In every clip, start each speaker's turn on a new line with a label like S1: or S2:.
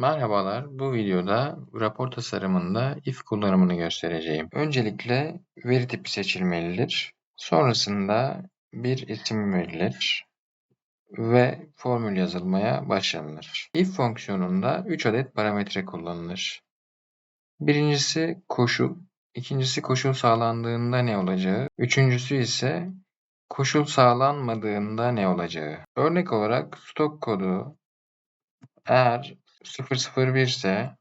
S1: Merhabalar, bu videoda rapor tasarımında if kullanımını göstereceğim. Öncelikle veri tipi seçilmelidir. Sonrasında bir isim verilir ve formül yazılmaya başlanılır. If fonksiyonunda 3 adet parametre kullanılır. Birincisi koşul, ikincisi koşul sağlandığında ne olacağı, üçüncüsü ise koşul sağlanmadığında ne olacağı. Örnek olarak stok kodu eğer 001 ise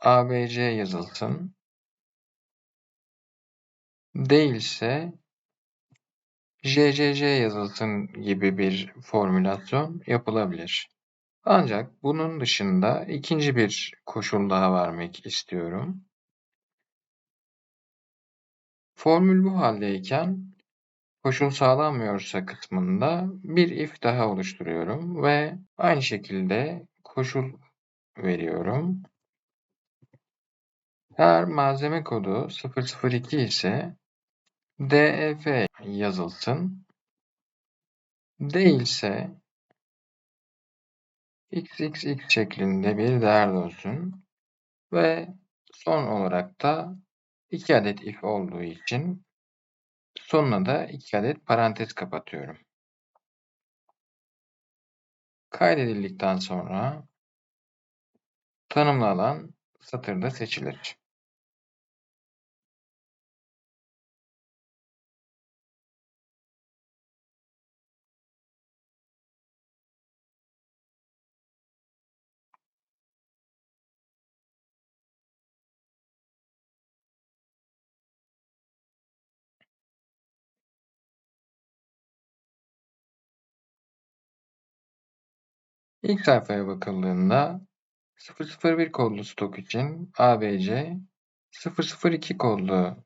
S1: ABC yazılsın. Değilse JCC yazılsın gibi bir formülasyon yapılabilir. Ancak bunun dışında ikinci bir koşul daha vermek istiyorum. Formül bu haldeyken koşul sağlanmıyorsa kısmında bir if daha oluşturuyorum ve aynı şekilde koşul veriyorum. Eğer malzeme kodu 002 ise DEF yazılsın. Değilse xxx şeklinde bir değer olsun ve son olarak da 2 adet if olduğu için sonuna da 2 adet parantez kapatıyorum. Kaydedildikten sonra tanımlı alan satırda seçilir. İlk sayfaya bakıldığında 001 kodlu stok için ABC, 002 kodlu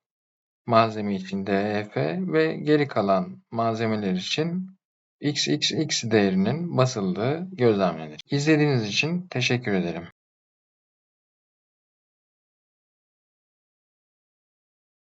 S1: malzeme için DEF ve geri kalan malzemeler için XXX değerinin basıldığı gözlemlenir. İzlediğiniz için teşekkür ederim.